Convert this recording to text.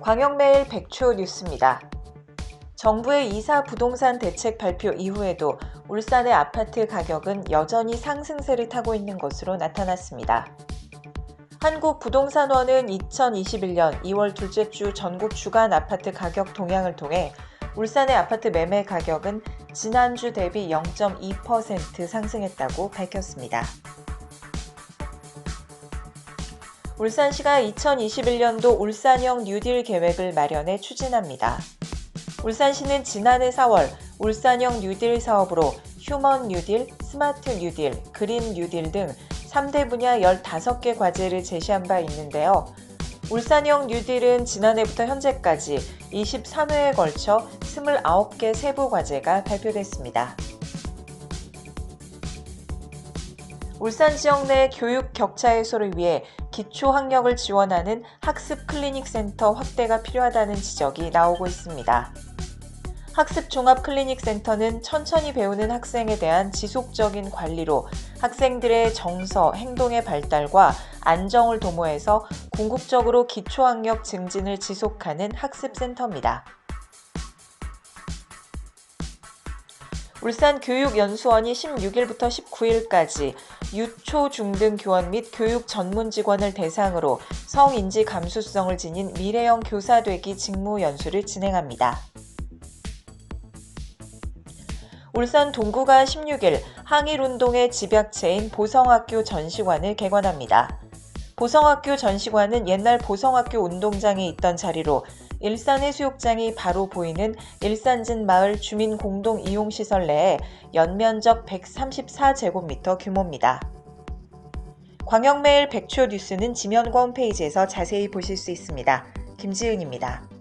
광역매일 백초 뉴스입니다. 정부의 이사 부동산 대책 발표 이후에도 울산의 아파트 가격은 여전히 상승세를 타고 있는 것으로 나타났습니다. 한국부동산원은 2021년 2월 둘째 주 전국 주간 아파트 가격 동향을 통해 울산의 아파트 매매 가격은 지난주 대비 0.2% 상승했다고 밝혔습니다. 울산시가 2021년도 울산형 뉴딜 계획을 마련해 추진합니다. 울산시는 지난해 4월 울산형 뉴딜 사업으로 휴먼 뉴딜, 스마트 뉴딜, 그린 뉴딜 등 3대 분야 15개 과제를 제시한 바 있는데요. 울산형 뉴딜은 지난해부터 현재까지 23회에 걸쳐 29개 세부 과제가 발표됐습니다. 울산 지역 내 교육 격차 해소를 위해 기초 학력을 지원하는 학습 클리닉 센터 확대가 필요하다는 지적이 나오고 있습니다. 학습 종합 클리닉 센터는 천천히 배우는 학생에 대한 지속적인 관리로 학생들의 정서, 행동의 발달과 안정을 도모해서 궁극적으로 기초학력 증진을 지속하는 학습 센터입니다. 울산교육연수원이 16일부터 19일까지 유초 중등 교원 및 교육 전문 직원을 대상으로 성인지 감수성을 지닌 미래형 교사 되기 직무 연수를 진행합니다. 울산 동구가 16일 항일운동의 집약체인 보성학교 전시관을 개관합니다. 보성학교 전시관은 옛날 보성학교 운동장에 있던 자리로 일산해 수욕장이 바로 보이는 일산진 마을 주민 공동 이용 시설 내에 연면적 134제곱미터 규모입니다. 광역매일 백초 뉴스는 지면과 홈페이지에서 자세히 보실 수 있습니다. 김지은입니다.